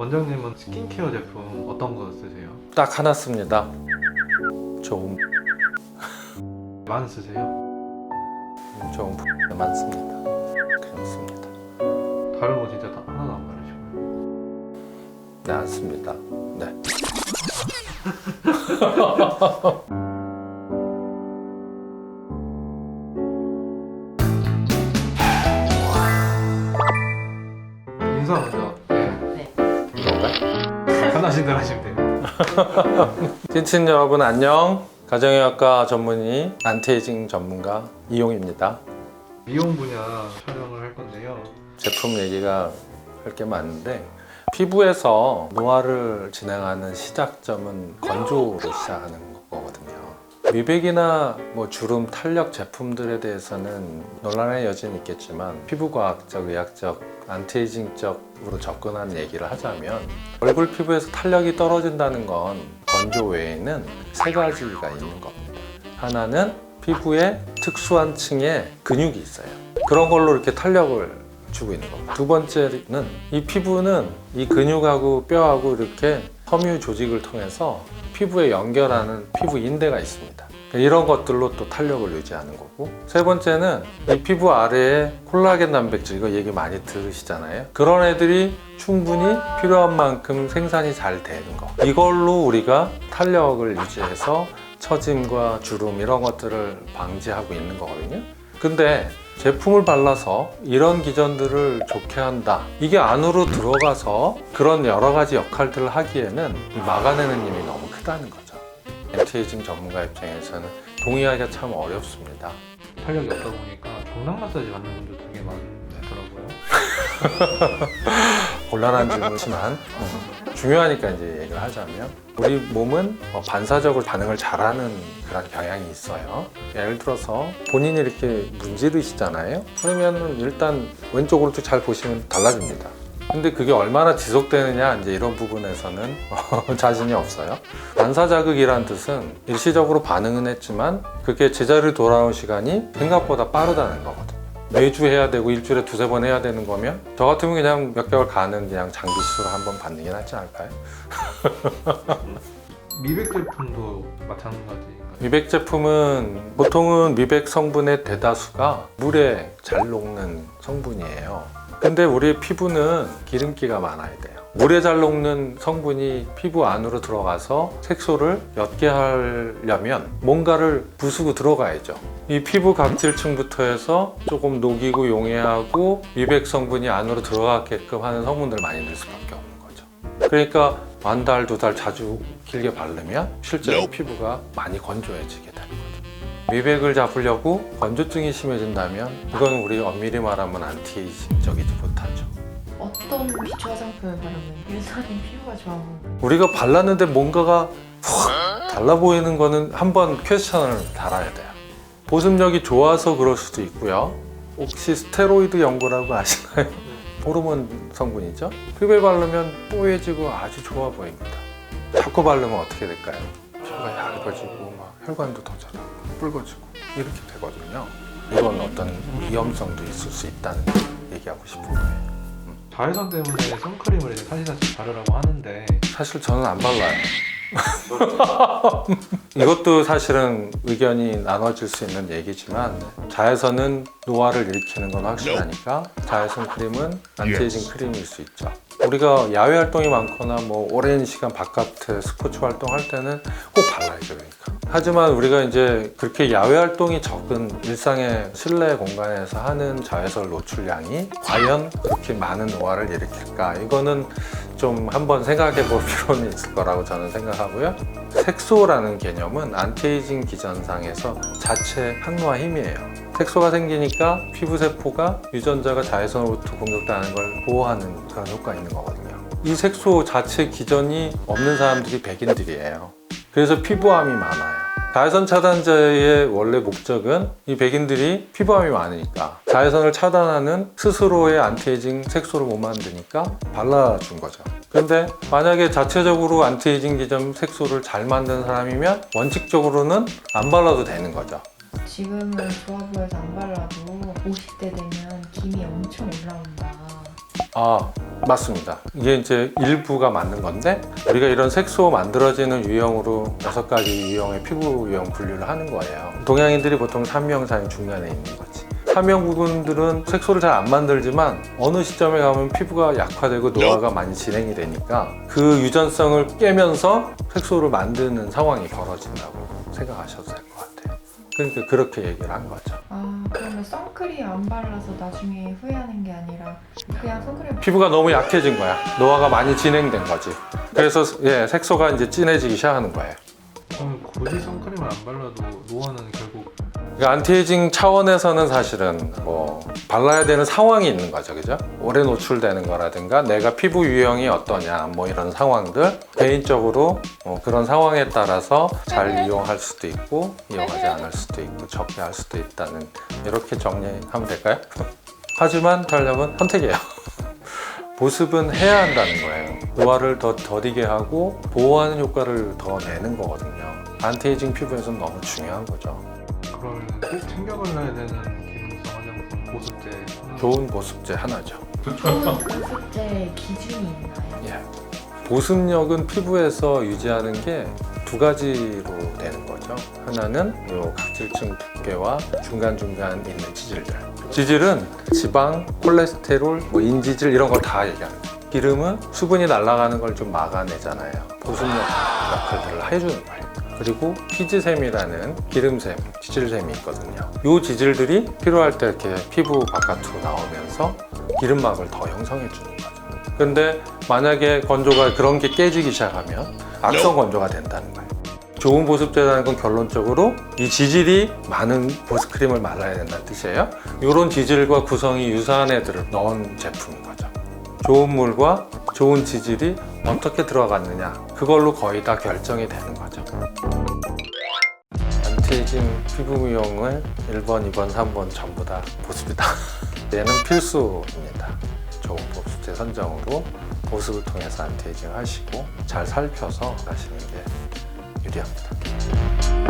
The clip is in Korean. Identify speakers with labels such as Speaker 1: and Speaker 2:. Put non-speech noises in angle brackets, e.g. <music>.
Speaker 1: 원장님은 스킨케어 제품 어떤 거 쓰세요?
Speaker 2: 딱 하나 씁니다. 좋은
Speaker 1: 많이 쓰세요?
Speaker 2: 좋은 만 씁니다. 그냥 씁니다.
Speaker 1: 다른 거 진짜 다 하나도 안 바르시고요.
Speaker 2: 네, 안 씁니다. 네. <laughs>
Speaker 1: 인사 먼저. 편하신 대로 하시면 돼요. <laughs>
Speaker 2: 찐친 여러분 안녕. 가정의학과 전문의 안티에이징 전문가 이용입니다.
Speaker 1: 미용 분야 촬영을 할 건데요.
Speaker 2: 제품 얘기가 할 게 많은데 피부에서 노화를 진행하는 시작점은 건조로 시작하는 거거든요. 미백이나 뭐 주름 탄력 제품들에 대해서는 논란의 여지는 있겠지만 피부과학적, 의학적, 안티에이징적으로 접근한 얘기를 하자면 얼굴 피부에서 탄력이 떨어진다는 건 건조 외에는 세 가지가 있는 겁니다. 하나는 피부에 특수한 층에 근육이 있어요. 그런 걸로 이렇게 탄력을 주고 있는 겁니다. 두 번째는 이 피부는 이 근육하고 뼈하고 이렇게 섬유 조직을 통해서 피부에 연결하는 피부 인대가 있습니다. 이런 것들로 또 탄력을 유지하는 거고 세 번째는 이 피부 아래에 콜라겐 단백질 이거 얘기 많이 들으시잖아요. 그런 애들이 충분히 필요한 만큼 생산이 잘 되는 거. 이걸로 우리가 탄력을 유지해서 처짐과 주름 이런 것들을 방지하고 있는 거거든요. 근데 제품을 발라서 이런 기전들을 좋게 한다. 이게 안으로 들어가서 그런 여러 가지 역할들을 하기에는 이 막아내는 힘이 너무 크다는 거죠. 엔티에이징 전문가 입장에서는 동의하기가 참 어렵습니다.
Speaker 1: 탄력이 없다 보니까 경락 마사지 받는 분들 되게 많더라고요. <laughs>
Speaker 2: 곤란한 질문이지만 음, 중요하니까 이제 얘기를 하자면 우리 몸은 어, 반사적으로 반응을 잘하는 그런 경향이 있어요. 예를 들어서 본인이 이렇게 문지르시잖아요. 그러면 일단 왼쪽으로 쭉 잘 보시면 달라집니다. 근데 그게 얼마나 지속되느냐 이제 이런 부분에서는 <laughs> 자신이 없어요. 반사 자극이란 뜻은 일시적으로 반응은 했지만 그게 제자리로 돌아오는 시간이 생각보다 빠르다는 거거든요. 매주 해야 되고 일주일에 두세 번 해야 되는 거면 저 같으면 그냥 몇 개월 가는 그냥 장기 수술 한번 받는 게 낫지 않을까요? <laughs>
Speaker 1: 미백 제품도 마찬가지인가요?
Speaker 2: 미백 제품은 보통은 미백 성분의 대다수가 물에 잘 녹는 성분이에요. 근데 우리 피부는 기름기가 많아야 돼요. 물에 잘 녹는 성분이 피부 안으로 들어가서 색소를 옅게 하려면 뭔가를 부수고 들어가야죠. 이 피부 각질층부터 해서 조금 녹이고 용해하고 미백 성분이 안으로 들어가게끔 하는 성분들을 많이 넣을 수밖에 없는 거죠. 그러니까 한 달, 두 달 자주 길게 바르면 실제로 피부가 많이 건조해지게 되는 거죠. 미백을 잡으려고 건조증이 심해진다면 이건 우리 엄밀히 말하면 안티에이징적이지 못하죠.
Speaker 3: 어떤 기초 화장품을 바르면 유사님 피부가 좋아하는
Speaker 2: 우리가 발랐는데 뭔가가 확 달라 보이는 거는 한번 퀘스천을 달아야 돼요. 보습력이 좋아서 그럴 수도 있고요. 혹시 스테로이드 연고라고 아시나요? 호르몬 성분이죠. 피부에 바르면 뽀얘지고 아주 좋아 보입니다. 자꾸 바르면 어떻게 될까요? 피부가 얇아지고 막 혈관도 더 자라고 붉어지고 이렇게 되거든요. 이런 어떤 위험성도 있을 수 있다는 걸 얘기하고 싶은 거예요.
Speaker 1: 자외선 때문에 선크림을 이제 사시사시 바르라고 하는데
Speaker 2: 사실 저는 안 발라요. <laughs> 이것도 사실은 의견이 나눠질 수 있는 얘기지만 자외선은 노화를 일으키는 건 확실하니까 자외선 크림은 안티에이징 크림일 수 있죠. 우리가 야외 활동이 많거나 뭐 오랜 시간 바깥에 스포츠 활동할 때는 꼭 발라야죠 그러니까. 하지만 우리가 이제 그렇게 야외 활동이 적은 일상의 실내 공간에서 하는 자외선 노출량이 과연 그렇게 많은 노화를 일으킬까? 이거는 좀 한번 생각해 볼 필요는 있을 거라고 저는 생각하고요. 색소라는 개념은 안티에이징 기전상에서 자체 항노화 힘이에요. 색소가 생기니까 피부 세포가 유전자가 자외선으로부터 공격당하는 걸 보호하는 그런 효과가 있는 거거든요. 이 색소 자체 기전이 없는 사람들이 백인들이에요. 그래서 피부암이 많아요. 자외선 차단제의 원래 목적은 이 백인들이 피부암이 많으니까 자외선을 차단하는 스스로의 안티에이징 색소를 못 만드니까 발라준 거죠. 근데 만약에 자체적으로 안티에이징 기전 색소를 잘 만드는 사람이면 원칙적으로는 안 발라도 되는 거죠.
Speaker 3: 지금은 좋아 보여서 안 발라도 50대 되면 김이 엄청 올라온다
Speaker 2: 아 맞습니다. 이게 이제 일부가 맞는 건데 우리가 이런 색소 만들어지는 유형으로 여섯 가지 유형의 피부 유형 분류를 하는 거예요. 동양인들이 보통 삼형사인 중간에 있는 거지. 삼형 부분들은 색소를 잘 안 만들지만 어느 시점에 가면 피부가 약화되고 노화가 많이 진행이 되니까 그 유전성을 깨면서 색소를 만드는 상황이 벌어진다고 생각하셔도 같아요. 그러니까 그렇게 얘기를 한 거죠.
Speaker 3: 아 그러면 선크림 안 발라서 나중에 후회하는 게 아니라 그냥 선크림
Speaker 2: 피부가 너무 약해진 거야. 노화가 많이 진행된 거지. 그래서 예, 색소가 이제 진해지기 시작하는 거예요.
Speaker 1: 그럼 굳이 선크림을 안 발라도 노화는 결국
Speaker 2: 그러니까 안티에이징 차원에서는 사실은 뭐 발라야 되는 상황이 있는 거죠, 그죠? 오래 노출되는 거라든가 내가 피부 유형이 어떠냐, 뭐 이런 상황들 개인적으로 뭐 그런 상황에 따라서 잘 이용할 수도 있고 이용하지 않을 수도 있고 적게 할 수도 있다는 이렇게 정리하면 될까요? <laughs> 하지만 탄력은 선택이에요. <laughs> 보습은 해야 한다는 거예요. 노화를 더 더디게 하고 보호하는 효과를 더 내는 거거든요. 안티에이징 피부에서는 너무 중요한 거죠.
Speaker 1: 그러면 꼭 챙겨 발라야 되는 기능성 화장품 보습제
Speaker 2: 좋은 보습제 하나죠.
Speaker 3: 좋은 보습제 기준이 있나요?
Speaker 2: 예. 보습력은 피부에서 유지하는 게 두 가지로 되는 거죠. 하나는 요 각질층 두께와 중간중간 있는 지질들. 지질은 지방, 콜레스테롤, 뭐 인지질 이런 거다 얘기하는 거예요. 기름은 수분이 날아가는 걸 좀 막아내잖아요. 보습력 역할들을 해주는 거예요. 그리고 피지샘이라는 기름샘, 지질샘이 있거든요. 이 지질들이 필요할 때 이렇게 피부 바깥으로 나오면서 기름막을 더 형성해 주는 거죠. 근데 만약에 건조가 그런 게 깨지기 시작하면 악성 건조가 된다는 거예요. 좋은 보습제라는 건 결론적으로 이 지질이 많은 보습크림을 말라야 된다는 뜻이에요. 이런 지질과 구성이 유사한 애들을 넣은 제품인 거죠. 좋은 물과 좋은 지질이 어떻게 들어갔느냐 그걸로 거의 다 결정이 되는 거죠. 안티에이징 피부 미용을 1번, 2번, 3번 전부 다 보습이다. 얘는 <laughs> 필수입니다. 좋은 보습제 선정으로 보습을 통해서 안티에이징 하시고 잘 살펴서 하시는 게 유리합니다.